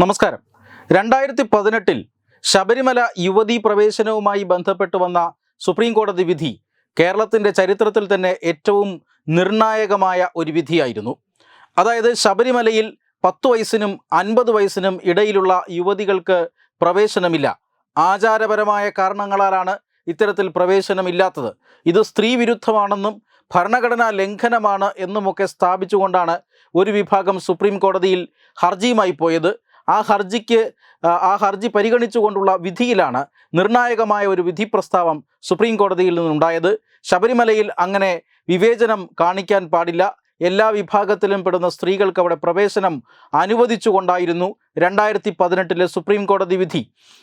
നമസ്കാരം. രണ്ടായിരത്തി പതിനെട്ടിൽ ശബരിമല യുവതീ പ്രവേശനവുമായി ബന്ധപ്പെട്ട് വന്ന സുപ്രീം കോടതി വിധി കേരളത്തിന്റെ ചരിത്രത്തിൽ തന്നെ ഏറ്റവും നിർണായകമായ ഒരു വിധിയായിരുന്നു. അതായത് ശബരിമലയിൽ പത്ത് വയസ്സിനും അൻപത് വയസ്സിനും ഇടയിലുള്ള യുവതികൾക്ക് പ്രവേശനമില്ല. ആചാരപരമായ കാരണങ്ങളാലാണ് ഇത്തരത്തിൽ പ്രവേശനമില്ലാത്തത്. ഇത് സ്ത്രീ വിരുദ്ധമാണെന്നും ഭരണഘടനാ ലംഘനമാണ് എന്നുമൊക്കെ സ്ഥാപിച്ചുകൊണ്ടാണ് ഒരു വിഭാഗം സുപ്രീം കോടതിയിൽ ഹർജിയുമായി പോയത്. ആ ഹർജിക്ക് ആ, ഹർജി പരിഗണിച്ചുകൊണ്ടുള്ള വിധിയിലാണ് നിർണായകമായ ഒരു വിധി പ്രസ്താവം സുപ്രീം കോടതിയിൽ നിന്നുണ്ടായത്. ശബരിമലയിൽ അങ്ങനെ വിവേചനം കാണിക്കാൻ പാടില്ല. എല്ലാ വിഭാഗത്തിലും പെടുന്ന സ്ത്രീകൾക്ക് അവിടെ പ്രവേശനം അനുവദിച്ചുകൊണ്ടായിരുന്നു രണ്ടായിരത്തി പതിനെട്ടിലെ സുപ്രീം കോടതി വിധി.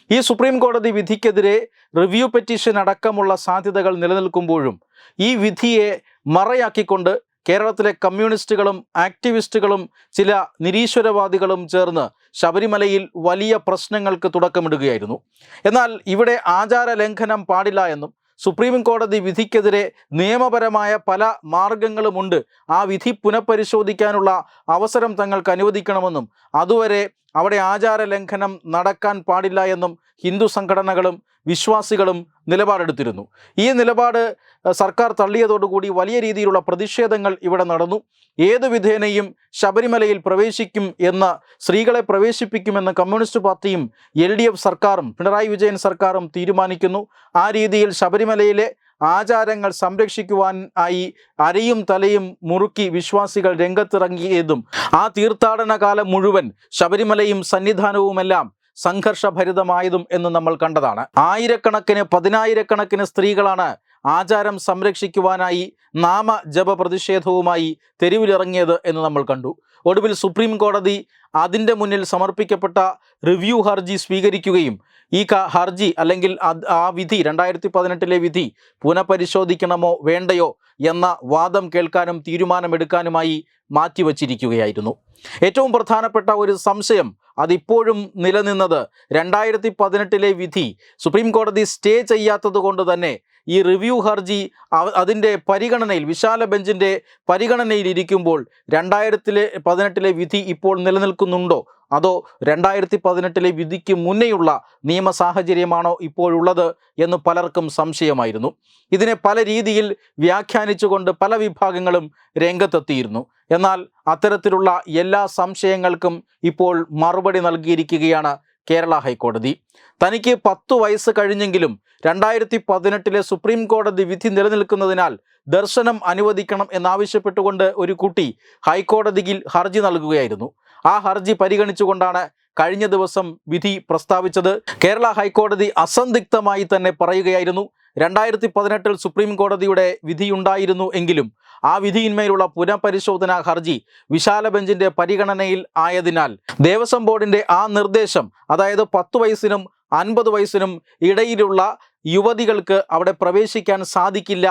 ഈ സുപ്രീം കോടതി വിധിക്കെതിരെ റിവ്യൂ പെറ്റീഷൻ അടക്കമുള്ള സാധ്യതകൾ നിലനിൽക്കുമ്പോഴും ഈ വിധിയെ മറയാക്കിക്കൊണ്ട് കേരളത്തിലെ കമ്മ്യൂണിസ്റ്റുകളും ആക്ടിവിസ്റ്റുകളും ചില നിരീശ്വരവാദികളും ചേർന്ന് ശബരിമലയിൽ വലിയ പ്രശ്നങ്ങൾക്ക് തുടക്കമിടുകയായിരുന്നു. എന്നാൽ ഇവിടെ ആചാര ലംഘനം പാടില്ല എന്നും സുപ്രീം കോടതി വിധിക്കെതിരെ നിയമപരമായ പല മാർഗങ്ങളുമുണ്ട്. ആ വിധി പുനഃപരിശോധിക്കാനുള്ള അവസരം തങ്ങൾക്ക് അനുവദിക്കണമെന്നും അതുവരെ അവിടെ ആചാര ലംഘനം നടക്കാൻ പാടില്ല എന്നും ഹിന്ദു സംഘടനകളും വിശ്വാസികളും നിലപാടെടുത്തിരുന്നു. ഈ നിലപാട് സർക്കാർ തള്ളിയതോടുകൂടി വലിയ രീതിയിലുള്ള പ്രതിഷേധങ്ങൾ ഇവിടെ നടന്നു. ഏതു വിധേനയും ശബരിമലയിൽ പ്രവേശിക്കും എന്ന സ്ത്രീകളെ പ്രവേശിപ്പിക്കുമെന്ന് കമ്മ്യൂണിസ്റ്റ് പാർട്ടിയും എൽ സർക്കാരും പിണറായി വിജയൻ സർക്കാരും തീരുമാനിക്കുന്നു. ആ രീതിയിൽ ശബരിമലയിലെ ആചാരങ്ങൾ സംരക്ഷിക്കുവാൻ ആയി അരയും തലയും മുറുക്കി വിശ്വാസികൾ രംഗത്തിറങ്ങിയതും ആ തീർത്ഥാടന കാലം മുഴുവൻ ശബരിമലയും സന്നിധാനവുമെല്ലാം സംഘർഷഭരിതമായതും എന്ന് നമ്മൾ കണ്ടതാണ്. ആയിരക്കണക്കിന് പതിനായിരക്കണക്കിന് സ്ത്രീകളാണ് ആചാരം സംരക്ഷിക്കുവാനായി നാമ ജപ പ്രതിഷേധവുമായി തെരുവിലിറങ്ങിയത് എന്ന് നമ്മൾ കണ്ടു. ഒടുവിൽ സുപ്രീം കോടതി അതിന്റെ മുന്നിൽ സമർപ്പിക്കപ്പെട്ട റിവ്യൂ ഹർജി സ്വീകരിക്കുകയും ഈ ഹർജി അല്ലെങ്കിൽ ആ വിധി രണ്ടായിരത്തി പതിനെട്ടിലെ വിധി പുനഃപരിശോധിക്കണമോ വേണ്ടയോ എന്ന വാദം കേൾക്കാനും തീരുമാനമെടുക്കാനുമായി മാറ്റിവച്ചിരിക്കുകയായിരുന്നു. ഏറ്റവും പ്രധാനപ്പെട്ട ഒരു സംശയം അതിപ്പോഴും നിലനിന്നത് രണ്ടായിരത്തി പതിനെട്ടിലെ വിധി സുപ്രീം കോടതി സ്റ്റേ ചെയ്യാത്തത് കൊണ്ട് തന്നെ ഈ റിവ്യൂ ഹർജി അതിന്റെ പരിഗണനയിൽ വിശാല ബെഞ്ചിന്റെ പരിഗണനയിൽ ഇരിക്കുമ്പോൾ രണ്ടായിരത്തിലെ പതിനെട്ടിലെ വിധി ഇപ്പോൾ നിലനിൽക്കുന്നുണ്ടോ? അതോ രണ്ടായിരത്തി പതിനെട്ടിലെ വിധിക്ക് മുന്നേയുള്ള നിയമ സാഹചര്യമാണോ ഇപ്പോഴുള്ളത് എന്ന് പലർക്കും സംശയമായിരുന്നു. ഇതിനെ പല രീതിയിൽ വ്യാഖ്യാനിച്ചുകൊണ്ട് പല വിഭാഗങ്ങളും രംഗത്തെത്തിയിരുന്നു. എന്നാൽ അത്തരത്തിലുള്ള എല്ലാ സംശയങ്ങൾക്കും ഇപ്പോൾ മറുപടി നൽകിയിരിക്കുകയാണ് കേരള ഹൈക്കോടതി. തനിക്ക് പത്തു വയസ്സ് കഴിഞ്ഞെങ്കിലും രണ്ടായിരത്തി പതിനെട്ടിലെ സുപ്രീം കോടതി വിധി നിലനിൽക്കുന്നതിനാൽ ദർശനം അനുവദിക്കണം എന്നാവശ്യപ്പെട്ടുകൊണ്ട് ഒരു കുട്ടി ഹൈക്കോടതിയിൽ ഹർജി നൽകുകയായിരുന്നു. ആ ഹർജി പരിഗണിച്ചുകൊണ്ടാണ് കഴിഞ്ഞ ദിവസം വിധി പ്രസ്താവിച്ചത് കേരള ഹൈക്കോടതി അസന്ദിഗ്ധമായി തന്നെ പറയുകയായിരുന്നു. രണ്ടായിരത്തി പതിനെട്ടിൽ സുപ്രീം കോടതിയുടെ വിധിയുണ്ടായിരുന്നു എങ്കിലും ആ വിധിയിന്മേലുള്ള പുനഃപരിശോധനാ ഹർജി വിശാല ബെഞ്ചിന്റെ പരിഗണനയിൽ ആയതിനാൽ ദേവസ്വം ബോർഡിന്റെ ആ നിർദ്ദേശം അതായത് പത്ത് വയസ്സിനും അൻപത് വയസ്സിനും ഇടയിലുള്ള യുവതികൾക്ക് അവിടെ പ്രവേശിക്കാൻ സാധിക്കില്ല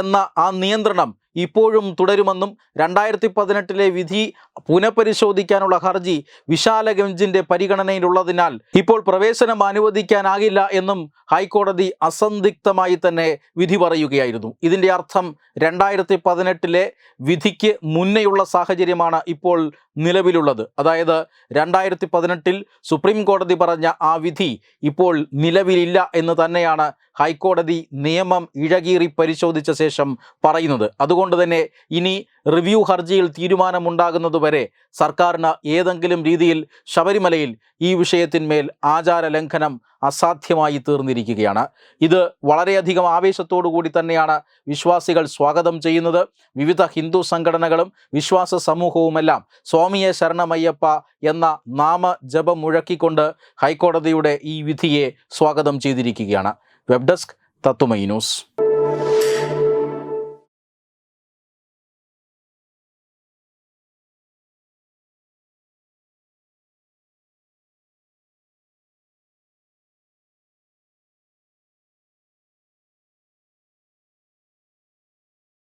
എന്ന ആ നിയന്ത്രണം ഇപ്പോഴും തുടരുമെന്നും രണ്ടായിരത്തി പതിനെട്ടിലെ വിധി പുനഃപരിശോധിക്കാനുള്ള ഹർജി വിശാല ബെഞ്ചിന്റെ പരിഗണനയിലുള്ളതിനാൽ ഇപ്പോൾ പ്രവേശനം അനുവദിക്കാനാകില്ല എന്നും ഹൈക്കോടതി അസന്ദിഗ്ധമായി തന്നെ വിധി പറയുകയായിരുന്നു. ഇതിന്റെ അർത്ഥം രണ്ടായിരത്തി പതിനെട്ടിലെ വിധിക്ക് മുന്നെയുള്ള സാഹചര്യമാണ് ഇപ്പോൾ നിലവിലുള്ളത്. അതായത് രണ്ടായിരത്തി പതിനെട്ടിൽ സുപ്രീം കോടതി പറഞ്ഞ ആ വിധി ഇപ്പോൾ നിലവിലില്ല എന്ന് തന്നെയാണ് ഹൈക്കോടതി നിയമം ഇഴകീറി പരിശോധിച്ച ശേഷം പറയുന്നത്. അതുകൊണ്ട് തന്നെ ഇനി റിവ്യൂ ഹർജിയിൽ തീരുമാനമുണ്ടാകുന്നതുവരെ സർക്കാരിന് ഏതെങ്കിലും രീതിയിൽ ശബരിമലയിൽ ഈ വിഷയത്തിന്മേൽ ആചാര ലംഘനം അസാധ്യമായി തീർന്നിരിക്കുകയാണ്. ഇത് വളരെയധികം ആവേശത്തോടു കൂടി തന്നെയാണ് വിശ്വാസികൾ സ്വാഗതം ചെയ്യുന്നത്. വിവിധ ഹിന്ദു സംഘടനകളും വിശ്വാസ സമൂഹവുമെല്ലാം സ്വാമിയെ ശരണമയ്യപ്പ എന്ന നാമജപം മുഴക്കിക്കൊണ്ട് ഹൈക്കോടതിയുടെ ഈ വിധിയെ സ്വാഗതം ചെയ്തിരിക്കുകയാണ്. വെബ് ഡെസ്ക് തത്തുമൈ ന്യൂസ്.